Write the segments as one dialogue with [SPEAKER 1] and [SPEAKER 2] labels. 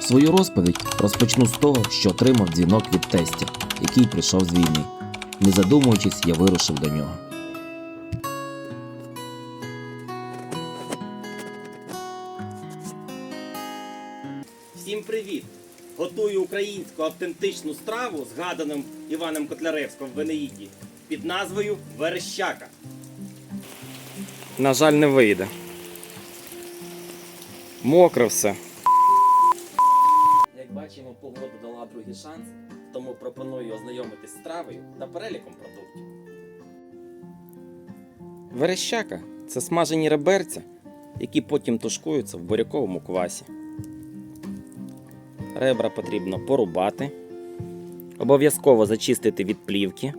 [SPEAKER 1] Свою розповідь розпочну з того, що отримав дзвінок від тестя, який прийшов з війни. Не задумуючись, я вирушив до нього.
[SPEAKER 2] Всім привіт! Готую українську автентичну страву, згаданим Іваном Котляревським в Венеїді, під назвою Верещака. На жаль, не вийде. Мокро все. Дала шанс, тому пропоную ознайомитись з стравою та переліком продуктів. Верещака це смажені реберця, які потім тушкуються в буряковому квасі. Ребра потрібно порубати, обов'язково зачистити від плівки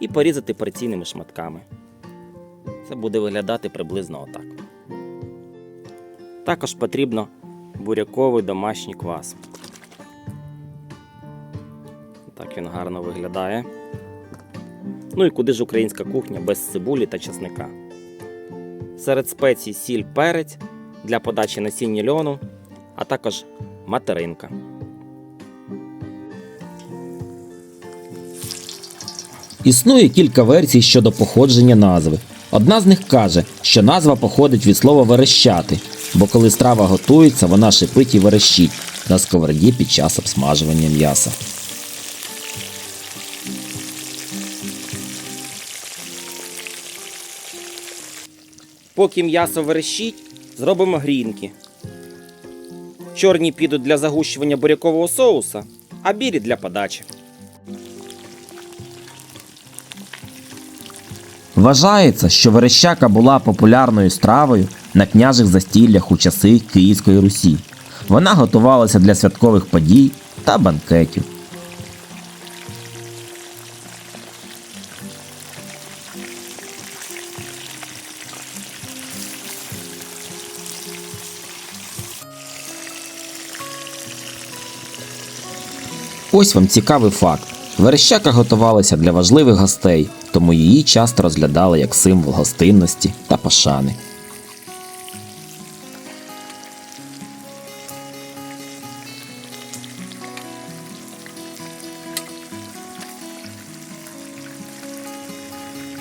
[SPEAKER 2] і порізати порційними шматками. Це буде виглядати приблизно отак. Також потрібно буряковий домашній квас. Так він гарно виглядає. Ну і куди ж українська кухня без цибулі та чесника. Серед спецій сіль перець для подачі насіння льону, а також материнка.
[SPEAKER 1] Існує кілька версій щодо походження назви. Одна з них каже, що назва походить від слова верещати, бо коли страва готується, вона шипить і верещить на сковороді під час обсмажування м'яса.
[SPEAKER 2] Поки м'ясо верещить, зробимо грінки. Чорні підуть для загущування бурякового соуса, а білі для подачі.
[SPEAKER 1] Вважається, що верещака була популярною стравою на княжих застіллях у часи Київської Русі. Вона готувалася для святкових подій та банкетів. Ось вам цікавий факт. Верещака готувалася для важливих гостей, тому її часто розглядали як символ гостинності та пошани.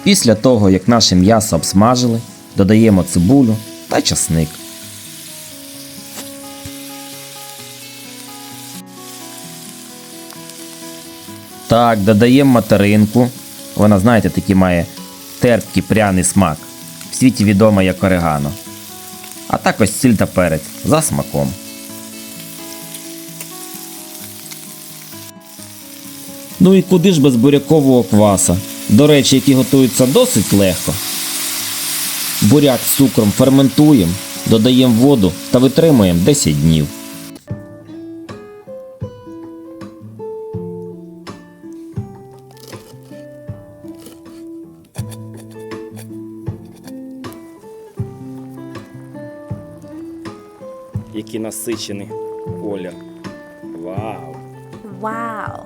[SPEAKER 1] Після того, як наше м'ясо обсмажили, додаємо цибулю та часник. Так, додаємо материнку. Вона, знаєте, такий має терпкий пряний смак. В світі відома як орегано. А також сіль та перець за смаком. Ну і куди ж без бурякового кваса? До речі, який готується досить легко. Буряк з цукром ферментуємо, додаємо воду та витримуємо 10 днів.
[SPEAKER 2] Який насичений колір. Вау!
[SPEAKER 3] Wow.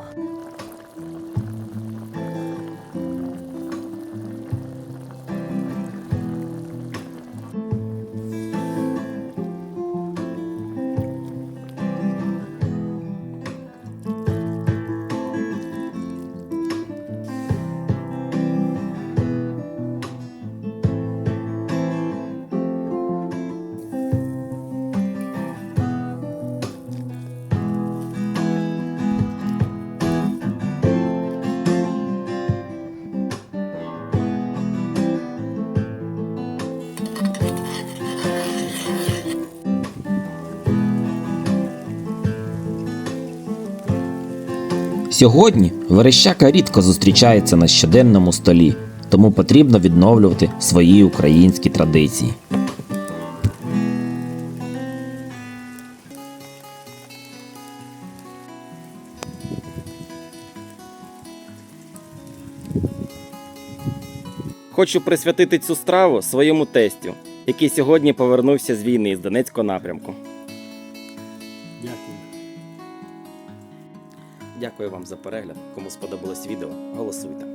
[SPEAKER 1] Сьогодні верещака рідко зустрічається на щоденному столі, тому потрібно відновлювати свої українські традиції.
[SPEAKER 2] Хочу присвятити цю страву своєму тестю, який сьогодні повернувся з війни з Донецького напрямку.
[SPEAKER 4] Дякую.
[SPEAKER 2] Дякую вам за перегляд. Кому сподобалось відео, голосуйте.